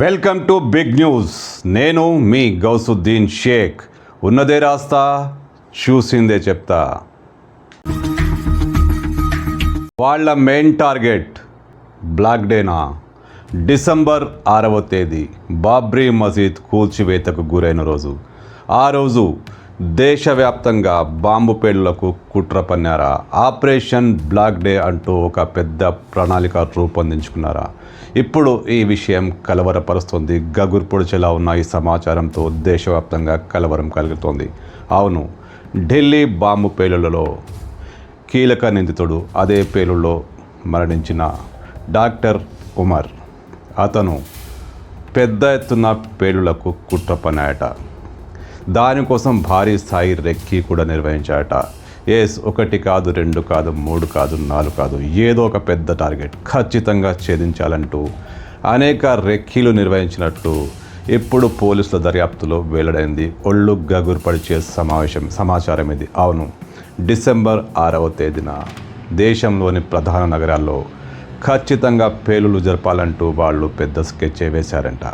Welcome to big news. నేను మీ గౌసుద్దీన్ షేక్. ఉన్నదే రాస్తా చూసిందే చెప్తా. వాళ్ళ main target black day? December ఆరవ తేదీ బాబ్రీ మసీద్ కూల్చివేతకు గురైన రోజు. ఆ రోజు దేశవ్యాప్తంగా బాంబు పేలులకు కుట్ర పన్నారా? ఆపరేషన్ బ్లాక్ డే అంటూ ఒక పెద్ద ప్రణాళిక రూపొందించుకున్నారా? ఇప్పుడు ఈ విషయం కలవరపరుస్తుంది. గగుర్ పొడిచేలా ఉన్న ఈ సమాచారంతో దేశవ్యాప్తంగా కలవరం కలుగుతోంది. అవును ఢిల్లీ బాంబు పేలులలో కీలక నిందితుడు అదే పేలుల్లో మరణించిన డాక్టర్ ఉమర్. అతను పెద్ద ఎత్తున పేలులకు కుట్ర పన్నాయట. దానికోసం భారీ స్థాయి రెక్కి కూడా నిర్వహించాట ఎస్ ఒకటి కాదు రెండు కాదు మూడు కాదు నాలుగు కాదు ఏదో ఒక పెద్ద టార్గెట్ ఖచ్చితంగా ఛేదించాలంటూ అనేక రెక్కీలు నిర్వహించినట్లు ఇప్పుడు పోలీసుల దర్యాప్తులో వెల్లడైంది ఒళ్ళు గగురుపడిచే సమావేశం సమాచారం ఇది. అవును డిసెంబర్ ఆరవ తేదీన దేశంలోని ప్రధాన నగరాల్లో ఖచ్చితంగా పేలులు జరపాలంటూ వాళ్ళు పెద్ద స్కెచ్ వేశారంట.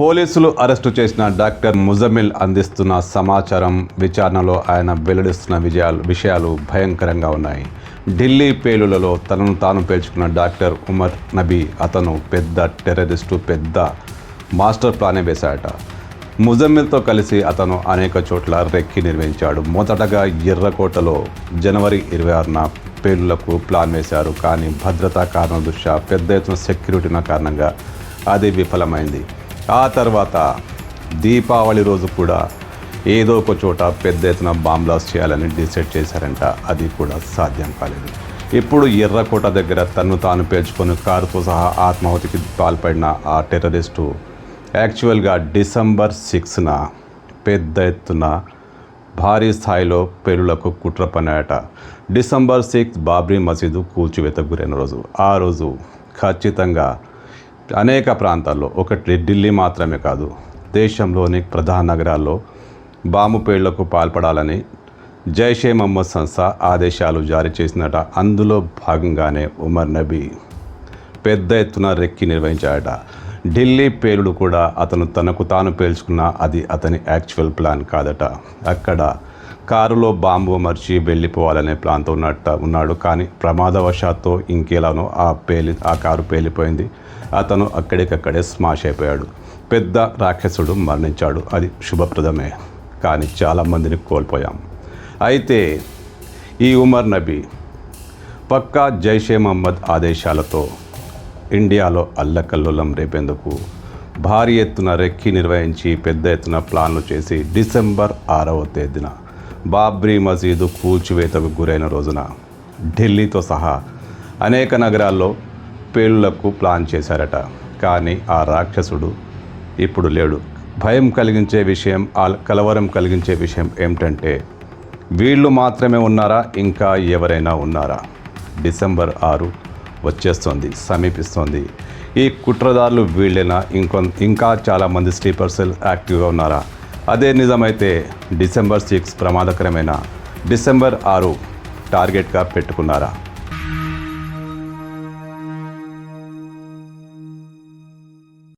పోలీసులు అరెస్టు చేసిన డాక్టర్ ముజమిల్ అందిస్తున్న సమాచారం విచారణలో ఆయన వెల్లడిస్తున్న విజయాలు విషయాలు భయంకరంగా ఉన్నాయి. ఢిల్లీ పేలులలో తనను తాను పేల్చుకున్న డాక్టర్ ఉమర్ నబీ అతను పెద్ద టెర్రరిస్టు పెద్ద మాస్టర్ ప్లానే వేశాడట. ముజమ్మిల్తో కలిసి అతను అనేక చోట్ల రెక్కి నిర్వహించాడు. మొదటగా ఎర్రకోటలో జనవరి ఇరవై ఆరున పేలులకు ప్లాన్ వేశారు. కానీ భద్రతా కారణం దృష్ట్యా పెద్ద ఎత్తున సెక్యూరిటీన కారణంగా అది విఫలమైంది. ఆ తర్వాత దీపావళి రోజు కూడా ఏదో ఒక చోట పెద్ద ఎత్తున బాంబ్ బ్లాస్ట్ చేయాలని డిసైడ్ చేశారంట. అది కూడా సాధ్యం కాలేదు. ఇప్పుడు ఎర్రకోట దగ్గర తన్ను తాను పేర్చుకొని కారుతో సహా ఆత్మాహుతికి పాల్పడిన ఆ టెర్రరిస్టు యాక్చువల్గా డిసెంబర్ సిక్స్న పెద్ద ఎత్తున భారీ స్థాయిలో పేలులకు కుట్ర పన్నాయట. డిసెంబర్ సిక్స్ బాబ్రీ మసీదు కూల్చివేతకు గురైన రోజు. ఆ రోజు ఖచ్చితంగా అనేక ప్రాంతాల్లో ఒకటి ఢిల్లీ మాత్రమే కాదు దేశంలోని ప్రధాన నగరాల్లో బాంబు పేళ్ళకు పాల్పడాలని జైషే మహమ్మద్ సంస్థ ఆదేశాలు జారీ చేసినట అందులో భాగంగానే ఉమర్ నబీ పెద్ద ఎత్తున రెక్కి నిర్వహించాడట. ఢిల్లీ పేలుడు కూడా అతను తనకు తాను పేల్చుకున్న అది అతని యాక్చువల్ ప్లాన్ కాదట. అక్కడ కారులో బాంబు మర్చి వెళ్ళిపోవాలనే ప్లాన్తో ఉన్నట్ట ఉన్నాడు. కానీ ప్రమాదవశాత్తు ఇంకేలానో ఆ పేలి ఆ కారు పేలిపోయింది. అతను అక్కడికక్కడే స్మాష్ అయిపోయాడు. పెద్ద రాక్షసుడు మరణించాడు. అది శుభప్రదమే. కానీ చాలామందిని కోల్పోయాం. అయితే ఈ ఉమర్ నబీ పక్కా జైషే మహమ్మద్ ఆదేశాలతో ఇండియాలో అల్లకల్లోలం రేపేందుకు భారీ ఎత్తున రెక్కి నిర్వహించి పెద్ద ఎత్తున ప్లాన్లు చేసి డిసెంబర్ ఆరవ తేదీన బాబ్రీ మసీదు కూల్చివేతకు గురైన రోజున ఢిల్లీతో సహా అనేక నగరాల్లో పేలులకు ప్లాన్ చేశారట. కానీ ఆ రాక్షసుడు ఇప్పుడు లేడు. భయం కలిగించే విషయం ఆ కలవరం కలిగించే విషయం ఏమిటంటే వీళ్ళు మాత్రమే ఉన్నారా? ఇంకా ఎవరైనా ఉన్నారా? డిసెంబర్ ఆరు వచ్చేస్తోంది సమీపిస్తోంది. ఈ కుట్రదారులు వీళ్ళైనా? ఇంకొ ఇంకా చాలామంది స్లీపర్ సెల్ యాక్టివ్గా ఉన్నారా? అదే నిజమైతే డిసెంబర్ సిక్స్ ప్రమాదకరమైన డిసెంబర్ ఆరు టార్గెట్గా పెట్టుకున్నారా?